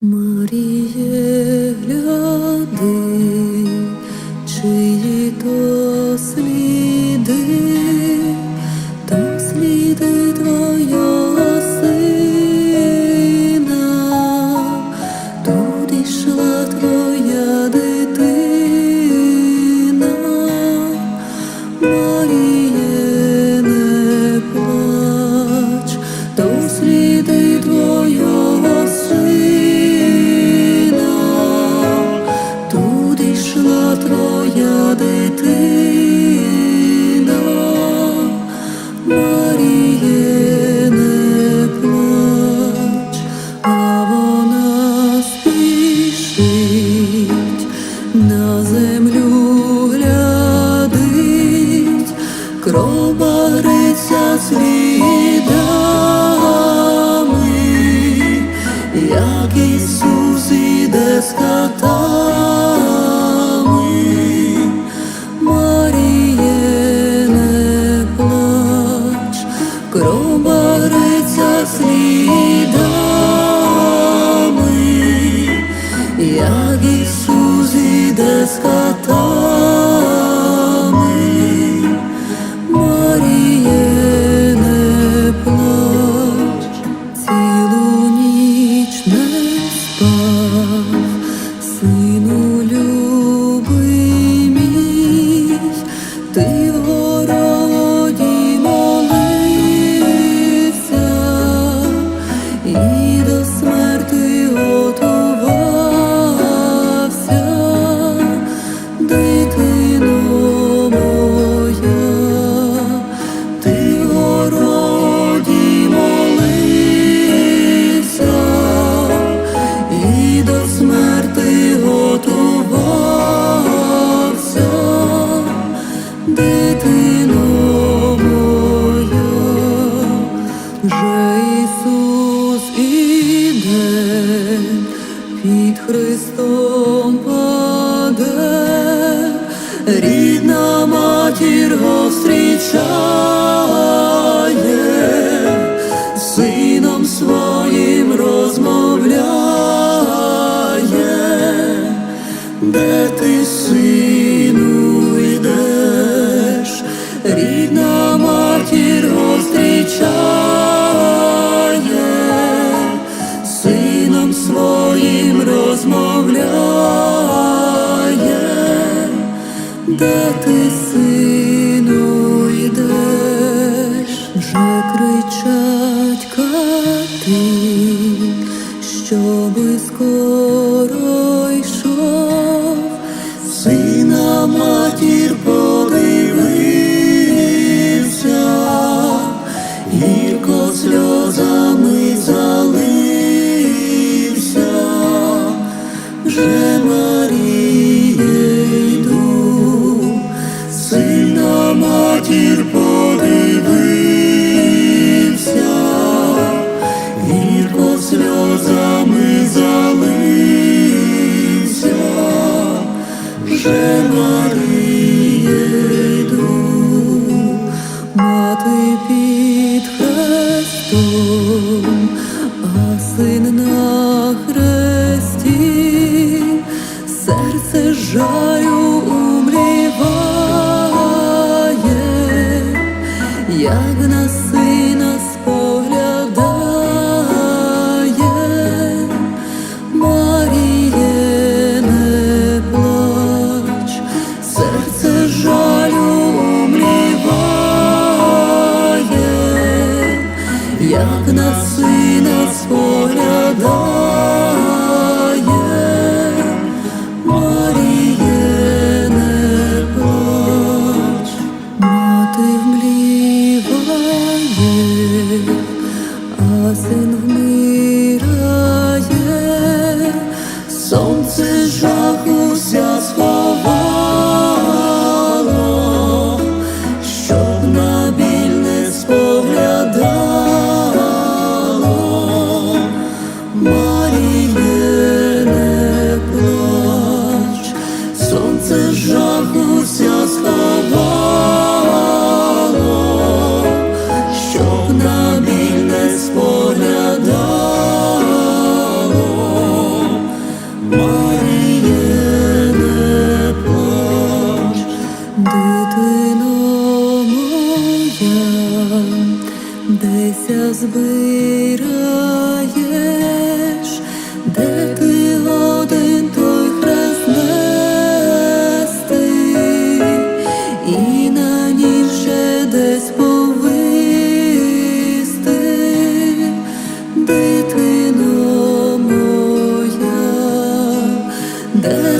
Morir. як Ісус іде з хатами, Маріє не плач, цілу ніч не спав, сину люб. смерти готувався, дитино моя, вже Ісус іде, під Христом паде, рідна матір го встрічає. better. вже Маріє сильна матір подивився, вірко сльозами залився, вже Маріє мати під Христом. jak 说不清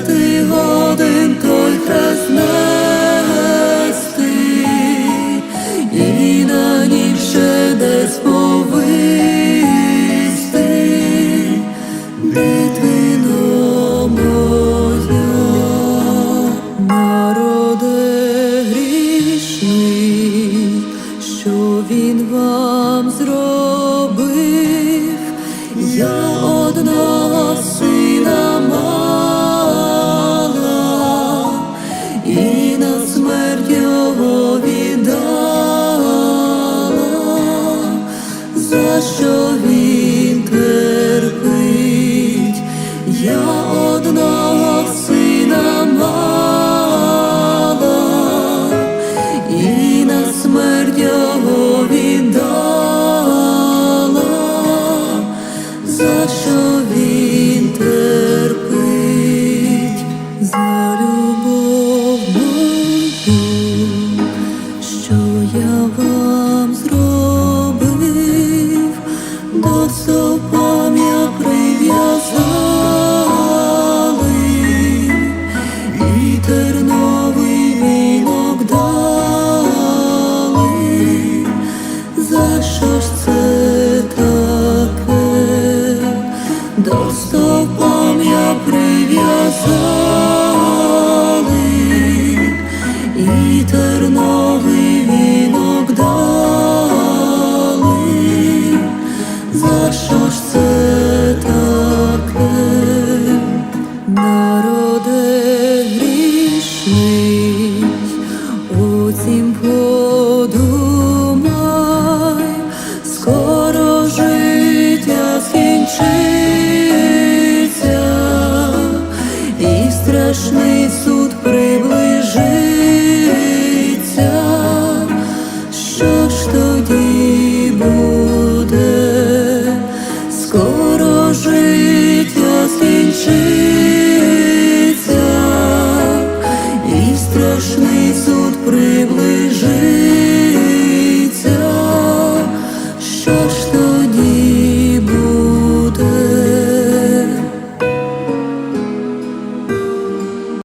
ти годинка. me.